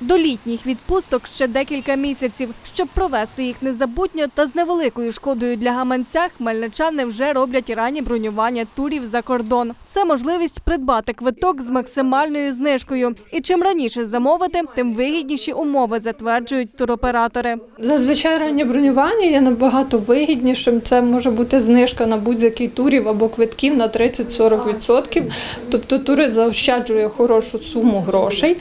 До літніх відпусток ще декілька місяців. Щоб провести їх незабутньо та з невеликою шкодою для гаманця, хмельничани вже роблять ранні бронювання турів за кордон. Це можливість придбати квиток з максимальною знижкою. І чим раніше замовити, тим вигідніші умови затверджують туроператори. Зазвичай раннє бронювання є набагато вигіднішим. Це може бути знижка на будь-який турів або квитків на 30-40%. Тобто турист заощаджує хорошу суму грошей.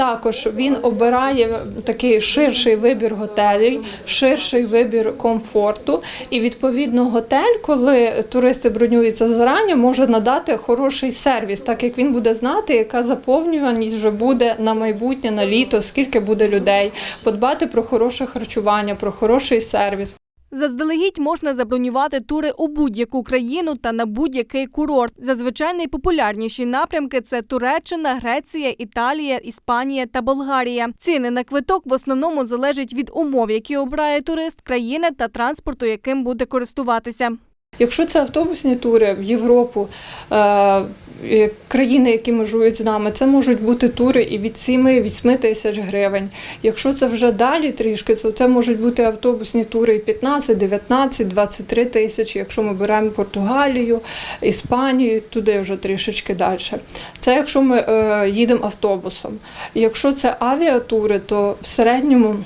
Також він обирає такий ширший вибір готелей, ширший вибір комфорту. І відповідно готель, коли туристи бронюються зарані, може надати хороший сервіс, так як він буде знати, яка заповнюваність вже буде на майбутнє, на літо, скільки буде людей, подбати про хороше харчування, про хороший сервіс. Заздалегідь можна забронювати тури у будь-яку країну та на будь-який курорт. Зазвичай найпопулярніші напрямки це Туреччина, Греція, Італія, Іспанія та Болгарія. Ціни на квиток в основному залежать від умов, які обирає турист, країни та транспорту, яким буде користуватися. Якщо це автобусні тури в Європу, е, країни, які межують з нами, це можуть бути тури і від 7-8 тисяч гривень. Якщо це вже далі трішки, то це можуть бути автобусні тури і 15, 19, 23 тисячі. Якщо ми беремо Португалію, Іспанію, туди вже трішечки далі. Це якщо ми е, їдемо автобусом. Якщо це авіатури, то в середньому.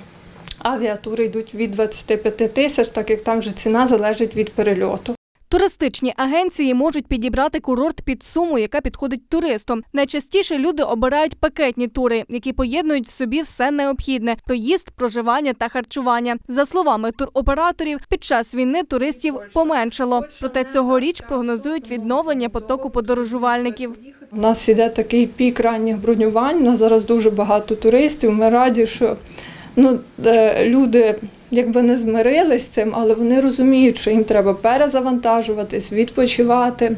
Авіатури йдуть від 25 тисяч, так як там вже ціна залежить від перельоту. Туристичні агенції можуть підібрати курорт під суму, яка підходить туристам. Найчастіше люди обирають пакетні тури, які поєднують в собі все необхідне: проїзд, проживання та харчування. За словами туроператорів, під час війни туристів поменшало. Проте цьогоріч прогнозують відновлення потоку подорожувальників. У нас іде такий пік ранніх бронювань. У нас зараз дуже багато туристів. Ми раді, що ну, е, люди якби не змирились з цим, але вони розуміють, що їм треба перезавантажуватись, відпочивати.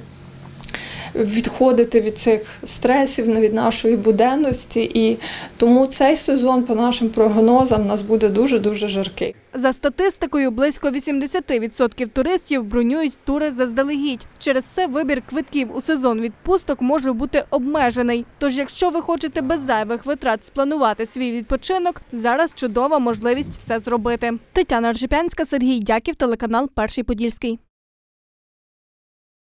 Відходити від цих стресів від нашої буденності, і тому цей сезон, по нашим прогнозам, нас буде дуже дуже жаркий. За статистикою, близько 80% туристів бронюють тури заздалегідь. Через це вибір квитків у сезон відпусток може бути обмежений. Тож, якщо ви хочете без зайвих витрат спланувати свій відпочинок, зараз чудова можливість це зробити. Тетяна Ржепянська, Сергій Дяків, телеканал Перший Подільський.